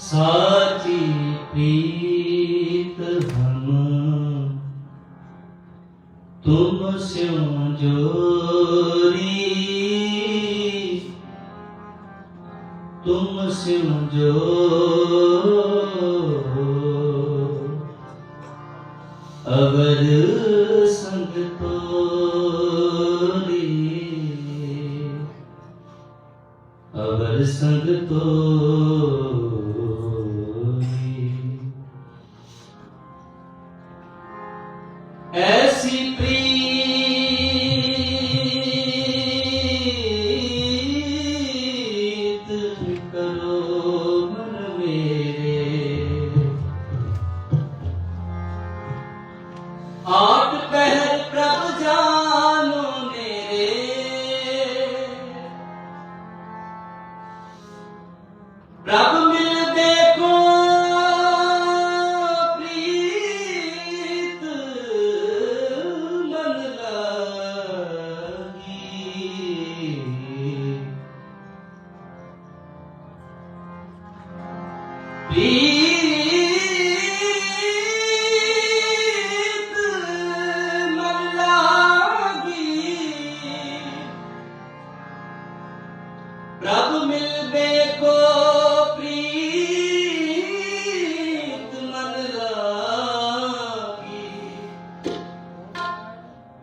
ਸਾਚੀ ਪ੍ਰੀਤ ਹਮ। ਤੁਮ ਸਿਉ ਜੋਰੀ। ਤੁਮ ਸਿਉ ਜੋ ਅਵਰ ਸੰਗ ਤੋਰੀ। ਅਵਰ ਸੰਗ ਤੋਰੀ। Brahman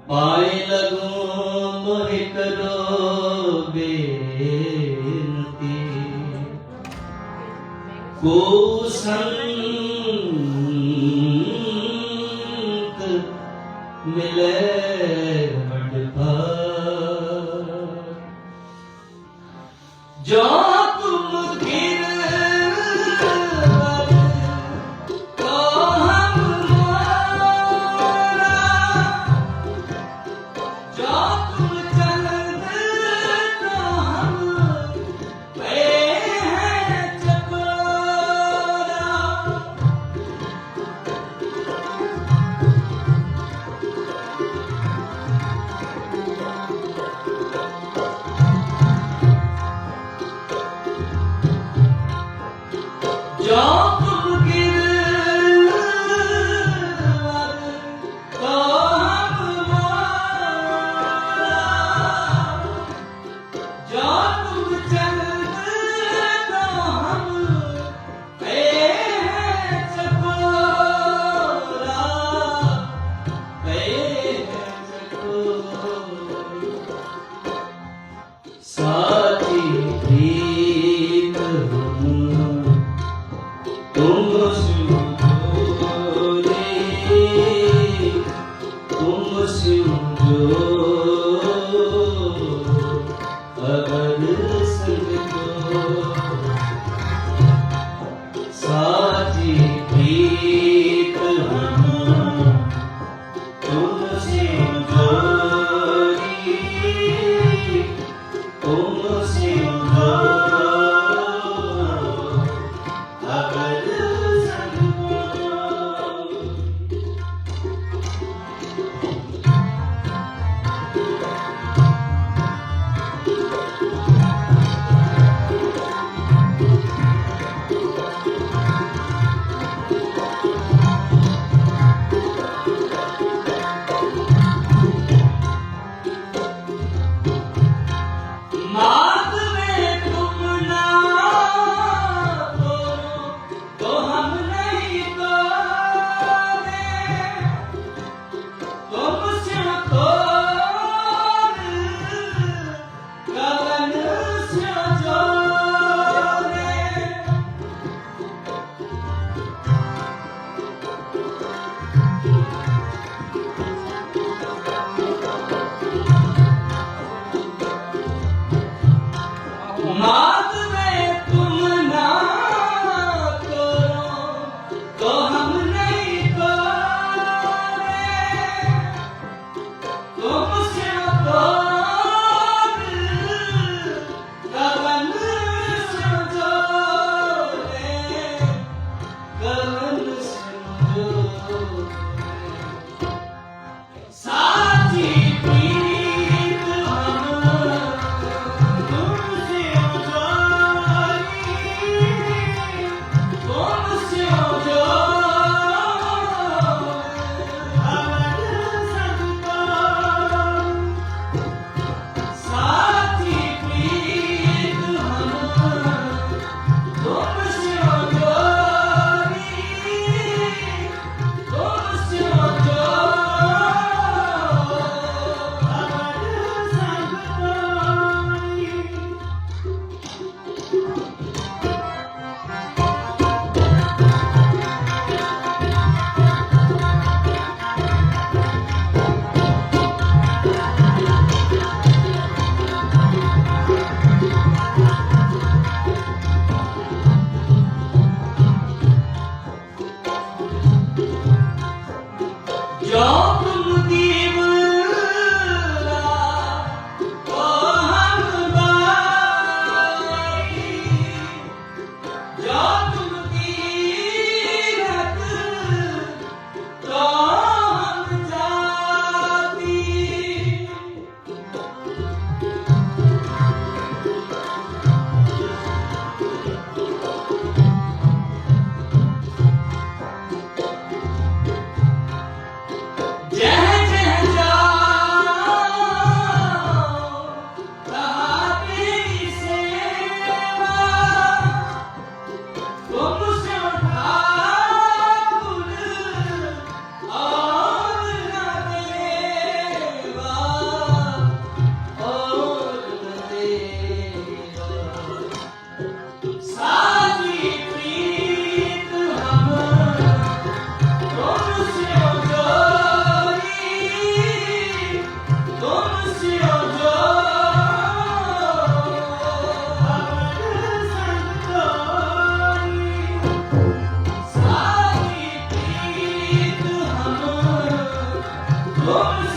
ਪਾਏ ਲਗੋ ਮੋਹਿ ਕਰੋ ਬੇਨਤੀ। ਕੋ ਸੰਤ ਮਿਲੇ ਵਡ ਜੋ 야! Oh,